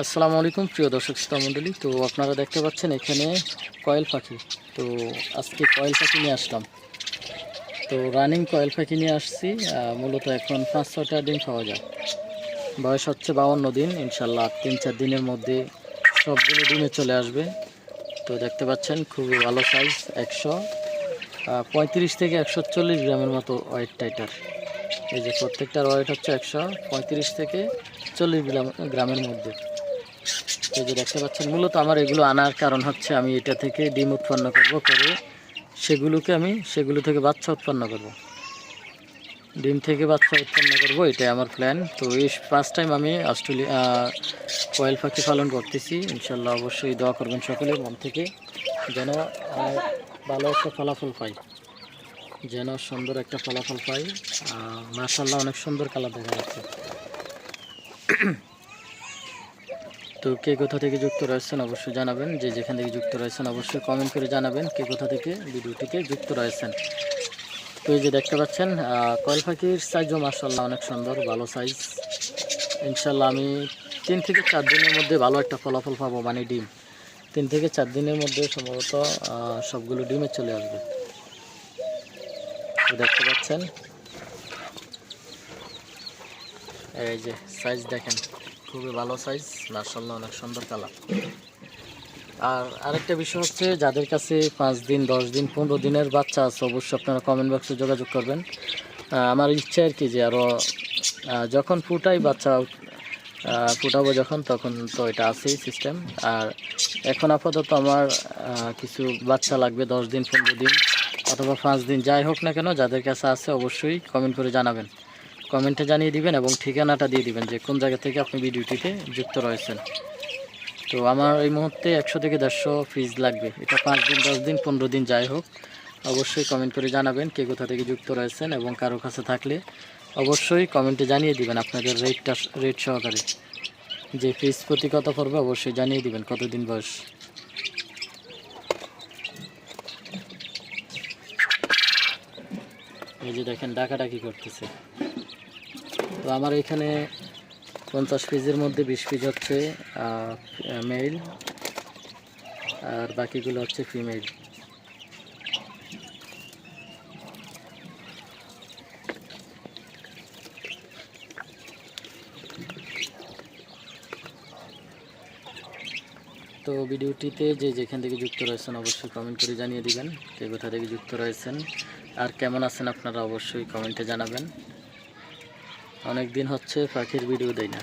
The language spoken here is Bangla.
আসসালামু আলাইকুম, প্রিয় দর্শক শ্রোতা মণ্ডলী। তো আপনারা দেখতে পাচ্ছেন এখানে কয়েল পাখি। তো আজকে কয়েল পাখি নিয়ে আসলাম। তো রানিং কয়েল পাখি নিয়ে আসছি। মূলত এখন পাঁচ ছটা ডিম পাওয়া যায়। বয়স হচ্ছে বাউন্ন দিন, ইনশাল্লাহ তিন চার দিনের মধ্যে সবগুলো ডিমে চলে আসবে। তো দেখতে পাচ্ছেন খুবই ভালো সাইজ একশো পঁয়ত্রিশ থেকে একশো চল্লিশ গ্রামের মতো ওয়েটটা এটার এই যে প্রত্যেকটার ওয়েট হচ্ছে একশো, পঁয়ত্রিশ থেকে চল্লিশ গ্রাম, গ্রামের মধ্যে। এই যে দেখতে পাচ্ছেন, মূলত আমার এগুলো আনার কারণ হচ্ছে আমি এটা থেকে ডিম উৎপন্ন করব করে সেগুলোকে আমি সেগুলো থেকে বাচ্চা উৎপন্ন করব। ডিম থেকে বাচ্চা উৎপন্ন করব, এটাই আমার প্ল্যান তো এই ফার্স্ট টাইম আমি অস্ট্রেলিয়া কয়েল পাখি পালন করতেছি। ইনশাল্লাহ অবশ্যই দোয়া করবেন সকলে মন থেকে, যেন ভালো একটা ফলাফল পাই। যেন সুন্দর একটা ফলাফল পাই। মার্শাল্লাহ অনেক সুন্দর কালার দেখা যাচ্ছে। তো কে কোথা থেকে যুক্ত রয়েছেন অবশ্যই জানাবেন। যে যেখান থেকে যুক্ত রয়েছেন অবশ্যই কমেন্ট করে জানাবেন কে কোথা থেকে ভিডিওটিকে যুক্ত রয়েছেন। তো এই যে দেখতে পাচ্ছেন আহ, কয়েল পাখির সাইজও মার্শাল্লাহ অনেক সুন্দর ভালো সাইজ ইনশাল্লাহ আমি তিন থেকে চার দিনের মধ্যে ভালো একটা ফলাফল পাবো মানে ডিম। তিন থেকে চার দিনের মধ্যে সম্ভবত সবগুলো ডিমে চলে আসবে। দেখতে পাচ্ছেন এই যে সাইজ দেখেন। খুবই ভালো সাইজ মার্শাল্লাহ অনেক সুন্দর কালার। আর আরেকটা বিষয় হচ্ছে, যাদের কাছে পাঁচ দিন, দশ দিন, পনেরো দিনের বাচ্চা আছে, অবশ্যই আপনারা কমেন্ট বক্সে যোগাযোগ করবেন। আমার ইচ্ছা আর কি যে আরও যখন ফুটাই বাচ্চা ফুটাবো যখন, তখন তো এটা আছেই সিস্টেম আর এখন আপাতত আমার কিছু বাচ্চা লাগবে দশ দিন, পনেরো দিন, অথবা পাঁচ দিন, যাই হোক না কেন, যাদের কাছে আছে অবশ্যই কমেন্ট করে জানাবেন। কমেন্টে জানিয়ে দিবেন এবং ঠিকানাটা দিয়ে দিবেন যে কোন জায়গা থেকে আপনি ভিডিওটিতে যুক্ত রয়েছেন। তো আমার এই মুহূর্তে একশো থেকে দেড়শো ফিজ লাগবে। এটা পাঁচ দিন, দশ দিন, পনেরো দিন যাই হোক, অবশ্যই কমেন্ট করে জানাবেন কে কোথা থেকে যুক্ত রয়েছেন এবং কারও কাছে থাকলে অবশ্যই কমেন্টে জানিয়ে দিবেন আপনাদের রেটটা রেট সহকারে। যে ফিজ প্রতি কত পড়বে অবশ্যই জানিয়ে দিবেন কতদিন বয়স। এই যে দেখেন, ডাকাডাকি করতেছে। তো আমার এখানে পঞ্চাশ পিসের মধ্যে বিশ পিস হচ্ছে মেল আর বাকিগুলো হচ্ছে ফিমেল তো ভিডিওটিতে যে যেখান থেকে যুক্ত রয়েছেন অবশ্যই কমেন্ট করে জানিয়ে দিবেন, কে কোথা থেকে যুক্ত রয়েছেন, আর কেমন আছেন আপনারা অবশ্যই কমেন্টে জানাবেন। অনেক দিন হচ্ছে পাখির ভিডিও দেয় না।